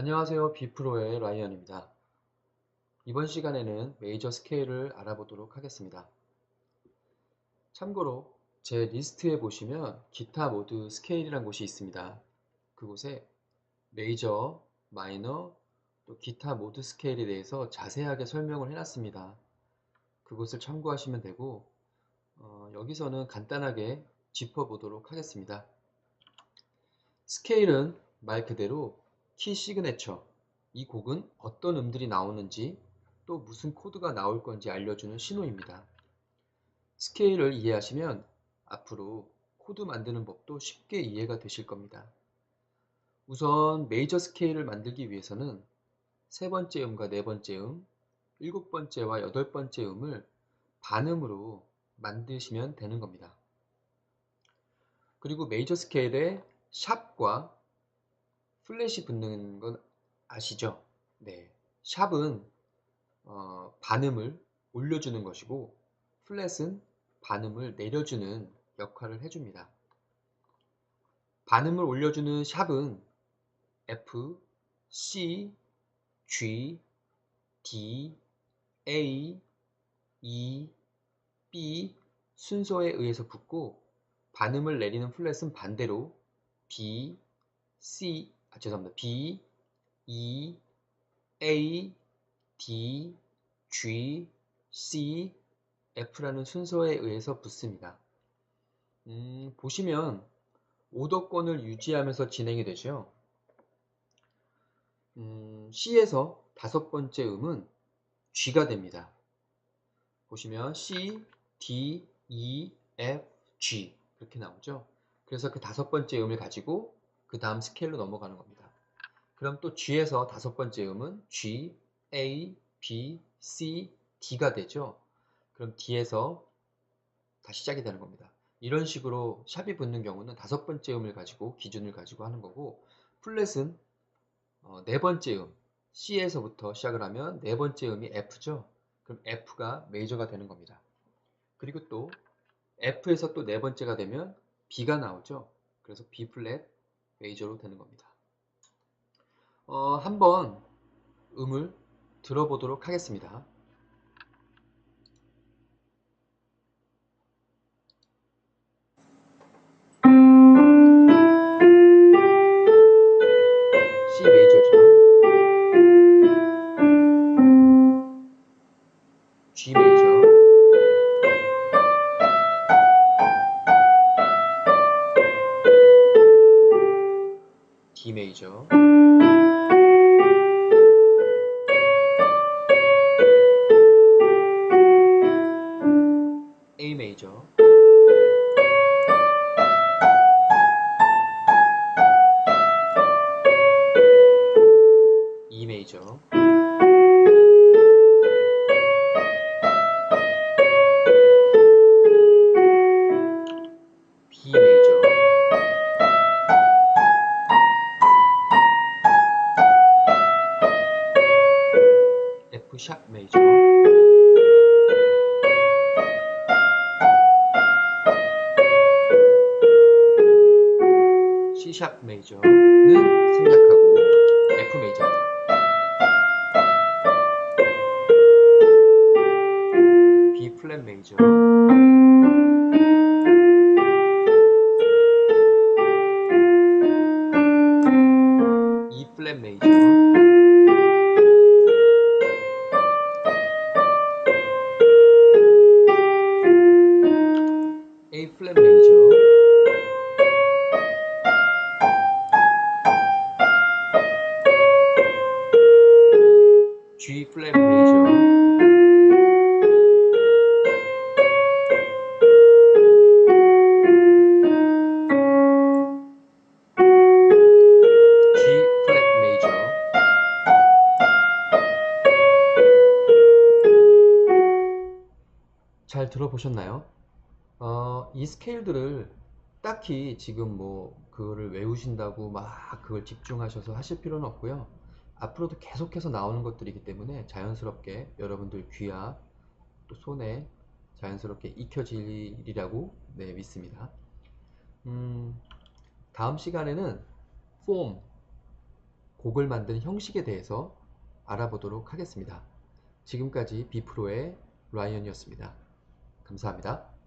안녕하세요. 비프로의 라이언입니다. 이번 시간에는 메이저 스케일을 알아보도록 하겠습니다. 참고로 제 리스트에 보시면 기타 모드 스케일이란 곳이 있습니다. 그곳에 메이저, 마이너, 또 기타 모드 스케일에 대해서 자세하게 설명을 해놨습니다. 그곳을 참고하시면 되고 어, 여기서는 간단하게 짚어보도록 하겠습니다. 스케일은 말 그대로 키 시그네처 이 곡은 어떤 음들이 나오는지 또 무슨 코드가 나올 건지 알려주는 신호입니다. 스케일을 이해하시면 앞으로 코드 만드는 법도 쉽게 이해가 되실 겁니다. 우선 메이저 스케일을 만들기 위해서는 세 번째 음과 네 번째 음, 일곱 번째와 여덟 번째 음을 반음으로 만드시면 되는 겁니다. 그리고 메이저 스케일에 샵과 플랫이 붙는 건 아시죠? 네. 샵은 어, 반음을 올려주는 것이고 플랫은 반음을 내려주는 역할을 해줍니다. 반음을 올려주는 샵은 F, C, G, D, A, E, B 순서에 의해서 붙고 반음을 내리는 플랫은 반대로 B, C, 아, 죄송합니다. B, E, A, D, G, C, F라는 순서에 의해서 붙습니다. 음, 보시면 오더권을 유지하면서 진행이 되죠. 음, C에서 다섯 번째 음은 G가 됩니다. 보시면 C, D, E, F, G 이렇게 나오죠. 그래서 그 다섯 번째 음을 가지고 그 다음 스케일로 넘어가는 겁니다. 그럼 또 G에서 다섯 번째 음은 G, A, B, C, D가 되죠. 그럼 D에서 다시 시작이 되는 겁니다. 이런 식으로 샵이 붙는 경우는 다섯 번째 음을 가지고 기준을 가지고 하는 거고 플랫은 어, 네 번째 음 C에서부터 시작을 하면 네 번째 음이 F죠. 그럼 F가 메이저가 되는 겁니다. 그리고 또 F에서 또 네 번째가 되면 B가 나오죠. 그래서 B 플랫 메이저로 되는 겁니다. 어, 한번 음을 들어보도록 하겠습니다. 메 F 샵 메이저. C 샵 메이저는 생략하고 F 메이저입니다. B 플랫 메이저. 잘 들어보셨나요? 어, 이 스케일들을 딱히 지금 뭐 그거를 외우신다고 막 그걸 집중하셔서 하실 필요는 없고요. 앞으로도 계속해서 나오는 것들이기 때문에 자연스럽게 여러분들 귀와 또 손에 자연스럽게 익혀지리라고 네, 믿습니다. 음, 다음 시간에는 폼, 곡을 만드는 형식에 대해서 알아보도록 하겠습니다. 지금까지 비프로의 라이언이었습니다. 감사합니다.